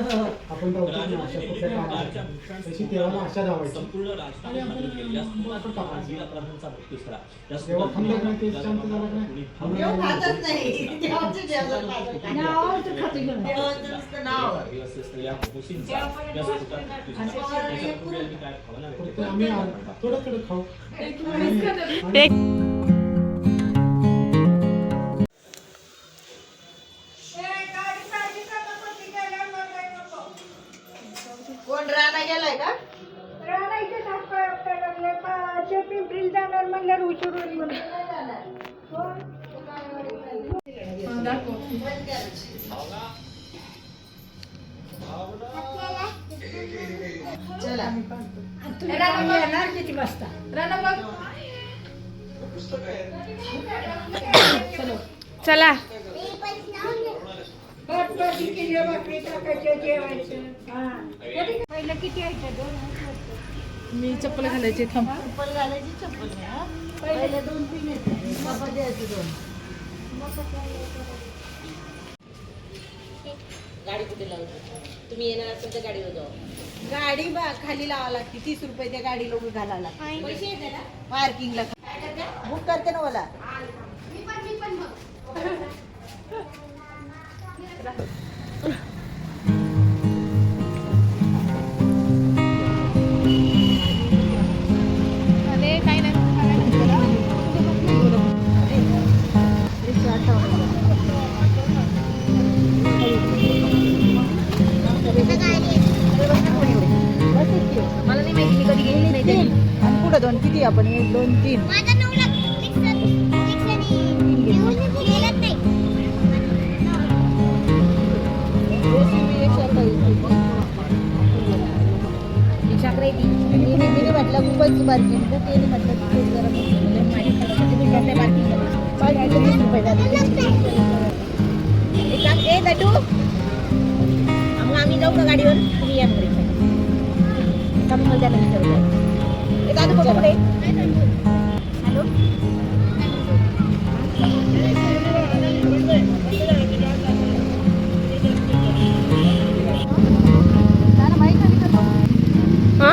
आपण धावतो ना अशा कुठल्या कामाला तशी देवाला आशा धावायची संपूर्ण आणि आपण आपण टाकायची राजकारण जेव्हा थांबलं का नाही, ते शांत झालं का नाही, थांबलं देव का नाही, खातच नाही देवाचं जेवण खात नाही. नावावरचं खातो घेऊन. देवाचं नुसतं नाव फक्त आम्ही आ- थोडं थोडं खाऊ एक राणा गेलाय का? पिंपरील जाणार म्हणल्यावर उशीर होईल म्हणून. चला. राणा येणार किती वाजता? चला. भाजी किलो भाकरी टाकायचं जेवायचं. हा. पहिलं किती यायचं दोन मी चप्पल घालायची थांब. चप्पल घालायची चप्पल नाही हा? पहिले दोन तीन येते. बाबा द्यायचे दोन. गाडी कुठे लावतो तुम्ही येणार असेल तर गाडीवर जाऊ. गाडी बा खाली लावा लागते. तीस रुपये त्या गाडीला उभी घालायला लागते. पैसे येते ना? पार्किंगला. बुक करते ना मला अरे काही नाही मला नाही माहिती मी कधी गेली नाही आणि पुढे दोन किती आपण एक दोन तीन. पार्किंग तर ते म्हटलं की खूप जरा पार्किंग वीस रुपये झाले. एक काम ए गटू मग आम्ही जाऊ का गाडीवर? तुम्ही या घरी. कमी मजा नाही विचारू एक दादू बघा पुढे हॅलो? हा?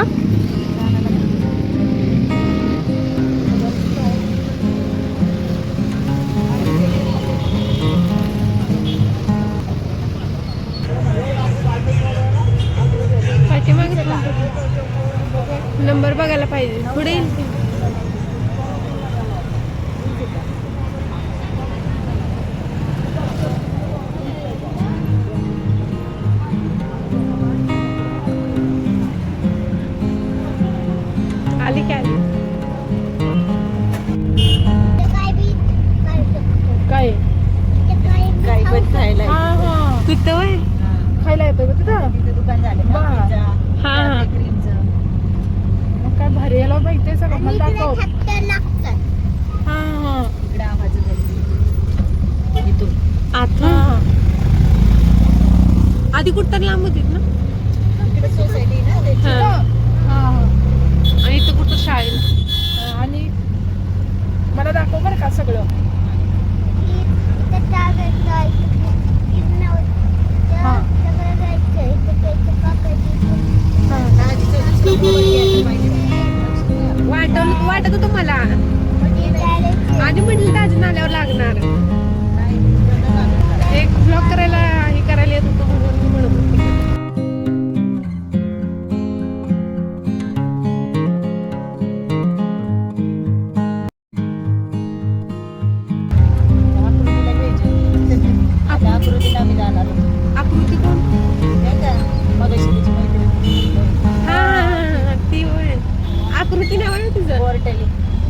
पुढे येईल. आली काय बी काय? पण खायला हा हा. तिथं खायला येतं का तिथं. दुकान झाले. हा हा. काय भारी याला माहितीये सगळं. मला दाखव. हा हा. इकडे आवाज आता. आधी कुठं तरी लांब होतीत ना? सोसायटी ना. हा. हा हा. आणि इथं कुठं शाळेला आणि मला दाखव बरं का सगळं. हा. वाटत होतं मला आधी म्हटलं दाजी नाल्यावर लागणार. एक ब्लॉक करायला हे करायला येत होतं म्हणून मी म्हणत होते.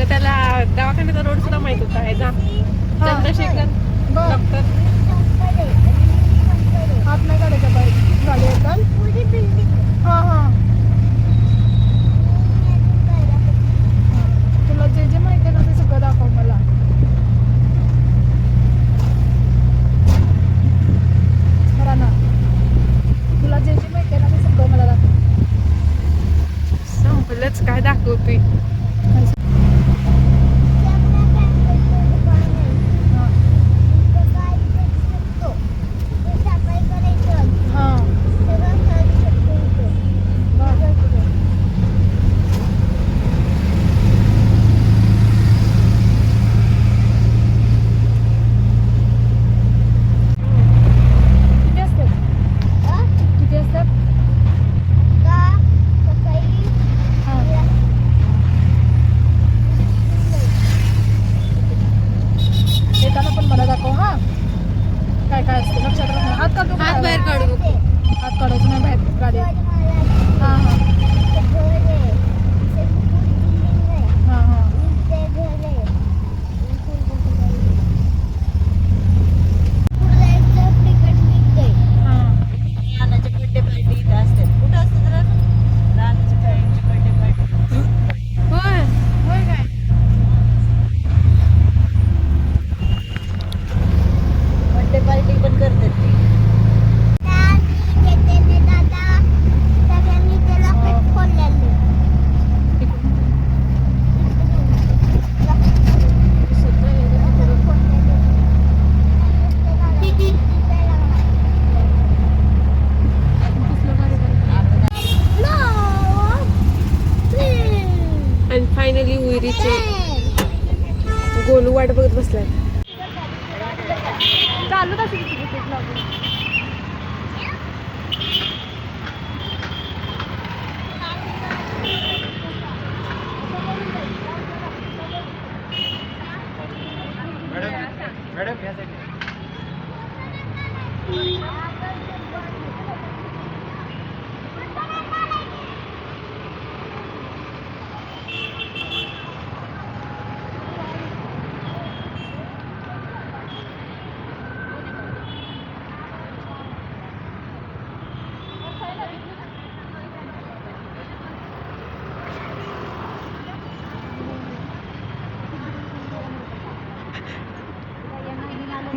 अगं त्याला दवाखान्याचा रोड सुद्धा माहीत होता. आहे जा. चंद्रशेखर डॉक्टर. झाले तुला जे जे माहिती आहे ना ते दाखव मला. ना तुला जे जे माहिती आहे ना ते मला दाखव. काय दाखवते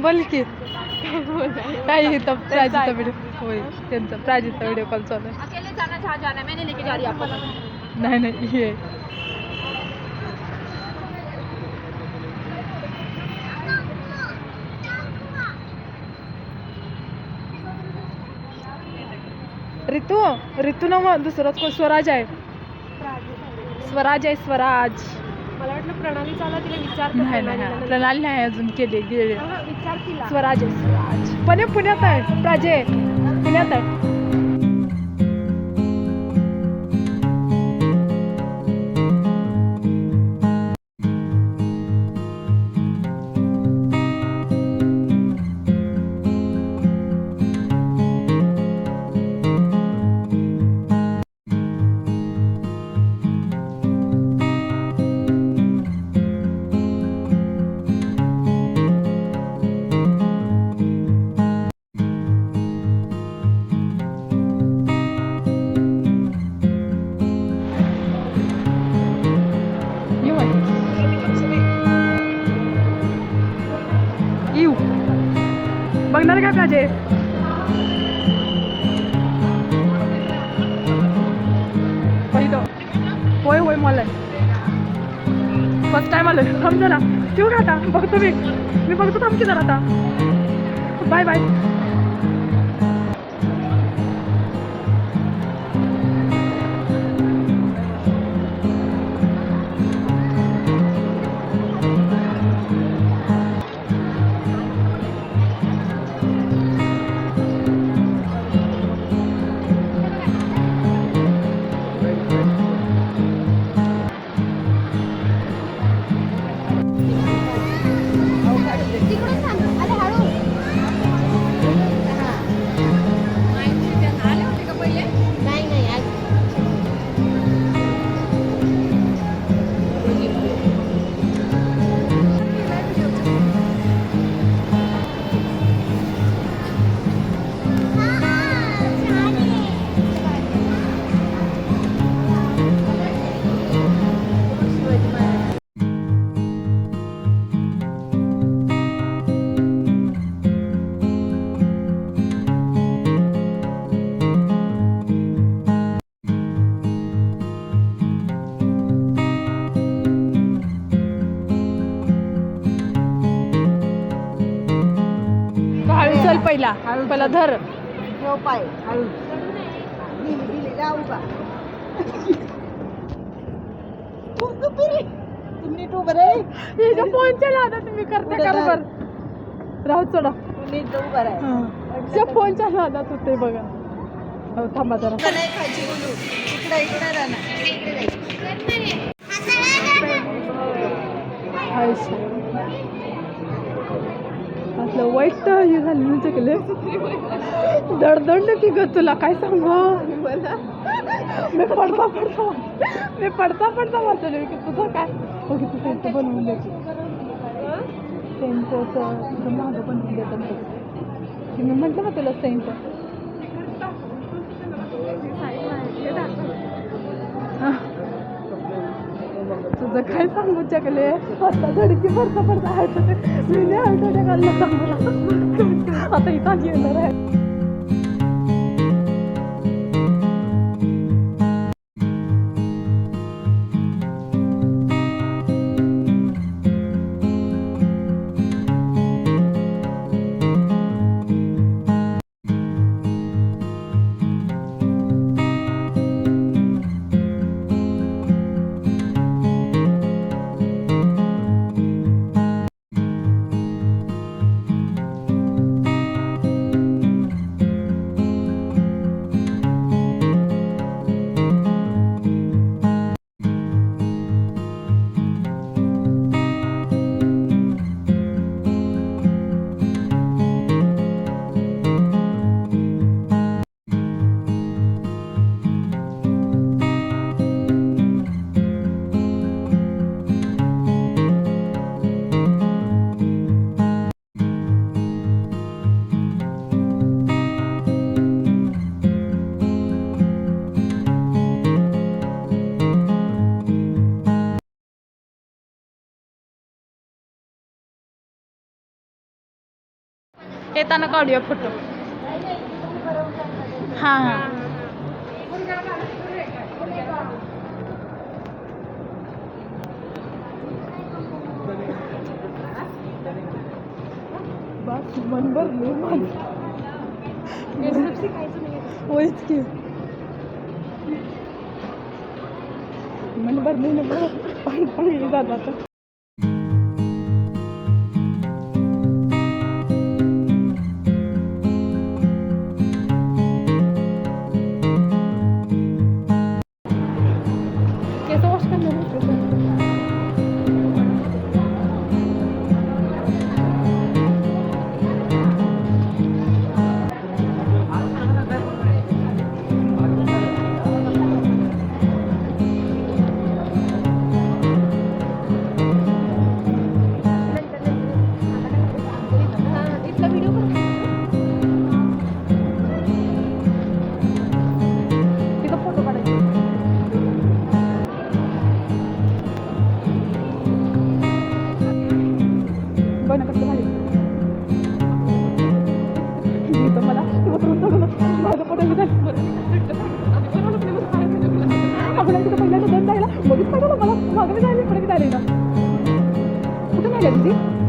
बोल की. काय इथं प्राजीचा व्हिडिओ होय त्यांचा प्राजीचा व्हिडिओ कॉल चालू आहे. अकेले जाना जहाँ जाना है मैंने लेके जा रही आपको नाही नाही हे ऋतू ऋतू ना मग दुसराच कोण? स्वराज आहे. स्वराज आहे स्वराज. मला वाटलं प्रणाली चाला तिला विचार नाही नाही प्रणाली नाही. अजून केले गेले विचार स्वराज स्वराज पण पुण्यात आहे. प्राजे पुण्यात आहे. बघणार पहिलं. होय होय मला फर्स्ट टाइम आलं थांब जरा. ठेवू ना आता? बघतो मी. मी बघतो थांबते जरा आता. बाय बाय पहिला. पहिला धर. ठेव पाय हळू दिली दिली जाऊ का तुम्ही तू बरे याच्या फोनच्या नादात मी करते पुढे कारभार राहू. चला त्या फोनच्या नादात होते बघा. हो थांबा जरा. नाही खायची बोलू इकडे इकडे. राहणार झाली म्हणजे केले दडदंड की ग तुला काय सांगू? मी पडता पडता मी पडता पडता वाचले की तुझं काय? हो तू तुझं इथं बनवून द्यायची सेंटचं तुझं मागं बनवून देतात की मी म्हटलं ना तुला सेंट माझं काय सांगू चकले आता धडकी भरता भरता हळत मी नाही हळत घाललं सांगू आता इथं येणार आहे येताना काढूया फोटो. हां हां. बस मन भरले होयच की. मन भरले ना पाणी पाणी जात आपण इथं पहिल्यांदा दंड जायला मगच पाठवलं मला मागं मी जायला पुढे मी जायला कुठं नाही गेली ती?